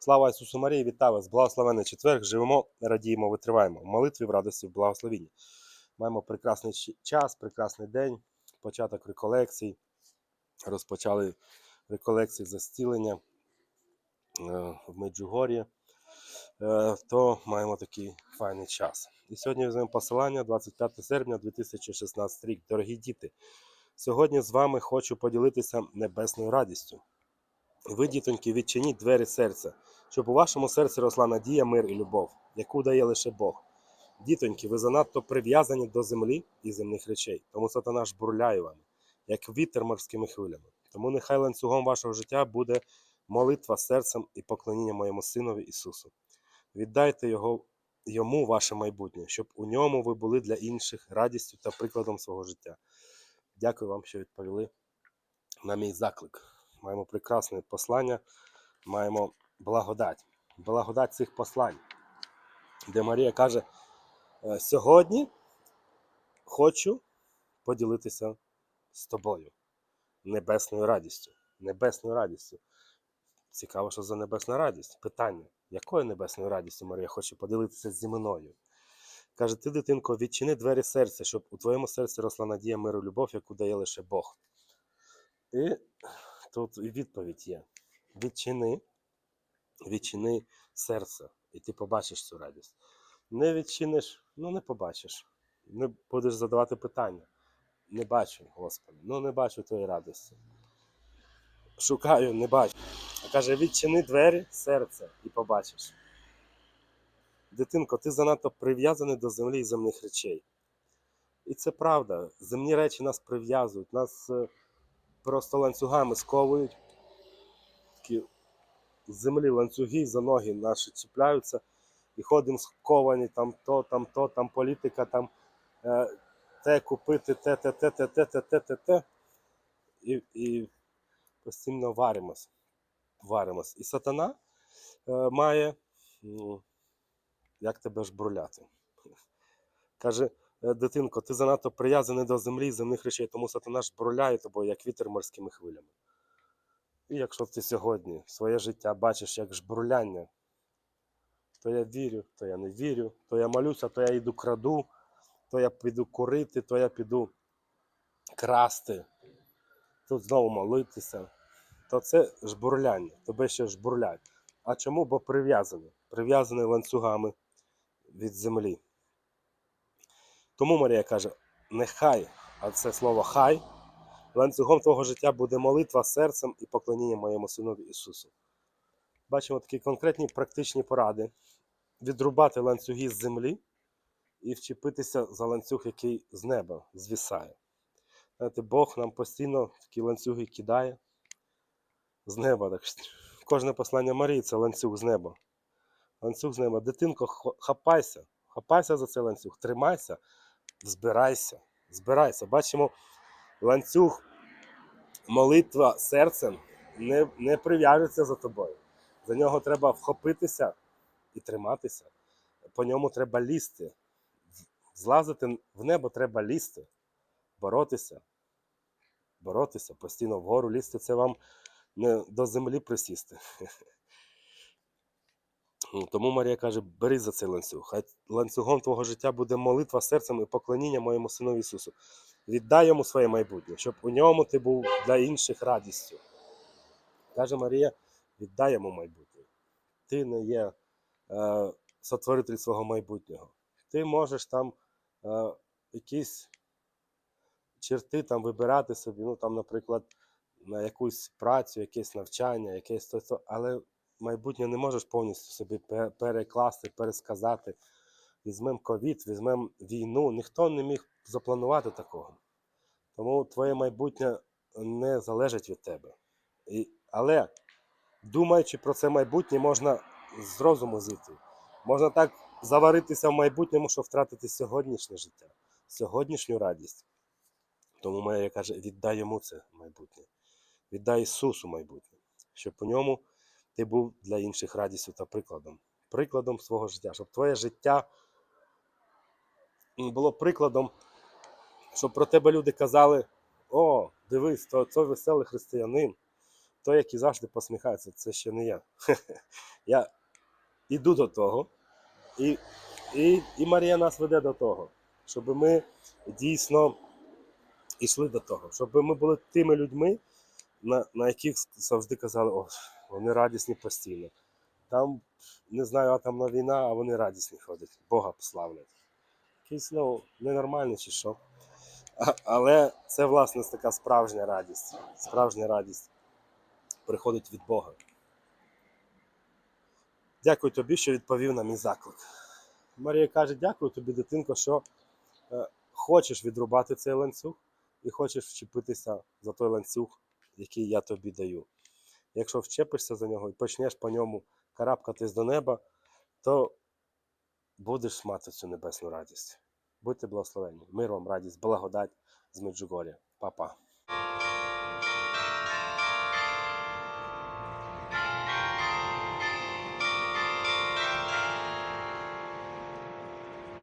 Слава Ісусу Марії, вітаю вас! Благословений четверг. Живемо, радіємо, витриваємо. В молитві в радості, в благословенні. Маємо прекрасний час, прекрасний день, початок реколекцій. Розпочали реколекції за зцілення е, в Меджугор'ї. Е, То маємо такий файний час. І сьогодні візьмемо посилання 25 серпня 2016 рік. Дорогі діти, сьогодні з вами хочу поділитися небесною радістю. Ви, дітоньки, відчиніть двері серця, щоб у вашому серці росла надія, мир і любов, яку дає лише Бог. Дітоньки, ви занадто прив'язані до землі і земних речей, тому сатана жбурляє вами, як вітер морськими хвилями. Тому нехай ланцюгом вашого життя буде молитва серцем і поклоніння моєму синові Ісусу. Віддайте його, йому ваше майбутнє, щоб у ньому ви були для інших радістю та прикладом свого життя. Дякую вам, що відповіли на мій заклик. Маємо прекрасне послання, маємо благодать. Благодать цих послань, де Марія каже: «Е, сьогодні хочу поділитися з тобою небесною радістю. Небесною радістю. Цікаво, що за небесна радість. Питання: якою небесною радістю Марія хоче поділитися зі мною? Каже: ти, дитинко, відчини двері серця, щоб у твоєму серці росла надія, миру, любов, яку дає лише Бог. І тут відповідь є: відчини, відчини серце, і ти побачиш цю радість. Не відчиниш, ну не побачиш. Не будеш задавати питання. Не бачу, Господи, ну не бачу твоєї радості. Шукаю, не бачу. А каже, відчини двері серця і побачиш. Дитинко, ти занадто прив'язаний до землі і земних речей. І це правда. Земні речі нас прив'язують, нас е, просто ланцюгами сковують. Землі ланцюги за ноги наші чіпляються і ходимо сковані, там то, там то, там політика, там е, те купити, те, те, те, те, те, те, те, те, те. І, і постійно варимось. варимось. І сатана е, має м, як тебе жбурляти. Каже, «Е, дитинко, ти занадто прив'язаний до землі земних речей, тому сатана жбурляє тобою, як вітер морськими хвилями. І якщо ти сьогодні своє життя бачиш як жбурляння, то я вірю, то я не вірю, то я молюся, то я йду краду, то я піду курити, то я піду красти, тут знову молитися, то це жбурляння, тебе ще жбурлять. А чому? Бо прив'язаний, прив'язаний ланцюгами від землі. Тому Марія каже: нехай, а це слово хай, ланцюгом твого життя буде молитва серцем і поклоніння моєму синові Ісусу. Бачимо такі конкретні практичні поради: відрубати ланцюги з землі і вчепитися за ланцюг, який з неба звісає. Знаєте, Бог нам постійно такі ланцюги кидає з неба. Так, кожне послання Марії це ланцюг з неба. Ланцюг з неба. Дитинко, хапайся, хапайся за цей ланцюг, тримайся, збирайся, збирайся. Бачимо, ланцюг, молитва серцем не, не прив'яжеться за тобою. За нього треба вхопитися і триматися. По ньому треба лізти. Злазити в небо треба лізти, боротися. Боротися, постійно вгору лізти це вам не до землі присісти. Тому Марія каже: бери за цей ланцюг. Хай ланцюгом твого життя буде молитва серцем і поклоніння моєму сину Ісусу. Віддай йому своє майбутнє, щоб у ньому ти був для інших радістю. Каже Марія: віддай йому майбутнє. Ти не є е, сотворитель свого майбутнього. Ти можеш там е, якісь черти там вибирати собі, ну там, наприклад, на якусь працю, якесь навчання, якесь то, але майбутнє не можеш повністю собі перекласти, пересказати. Візьмемо ковід, візьмемо війну. Ніхто не міг запланувати такого. Тому твоє майбутнє не залежить від тебе. І, але думаючи про це майбутнє, можна з розуму зійти. Можна так заваритися в майбутньому, щоб втратити сьогоднішнє життя, сьогоднішню радість. Тому Марія каже: віддай йому це майбутнє, віддай Ісусу майбутнє, щоб у ньому ти був для інших радістю та прикладом, прикладом свого життя, щоб твоє життя було прикладом, щоб про тебе люди казали: О, дивись, то це веселий християнин, той, який завжди посміхається, це ще не я. Я іду до того, і, і, і Марія нас веде до того, щоб ми дійсно йшли до того, щоб ми були тими людьми, на, на яких завжди казали, о, вони радісні постійно. Там, не знаю, атомна війна, а вони радісні ходять, Бога славлять. Якийсь, ну, ненормальний чи що. А- Але це, власне, така справжня радість. Справжня радість приходить від Бога. Дякую тобі, що відповів на мій заклик. Марія каже: дякую тобі, дитинко, що е, хочеш відрубати цей ланцюг і хочеш вчепитися за той ланцюг, який я тобі даю. Якщо вчепишся за нього і почнеш по ньому карабкатись до неба, то будеш мати цю небесну радість. Будьте благословені. Мир вам, радість, благодать з Меджугоря. Па-па.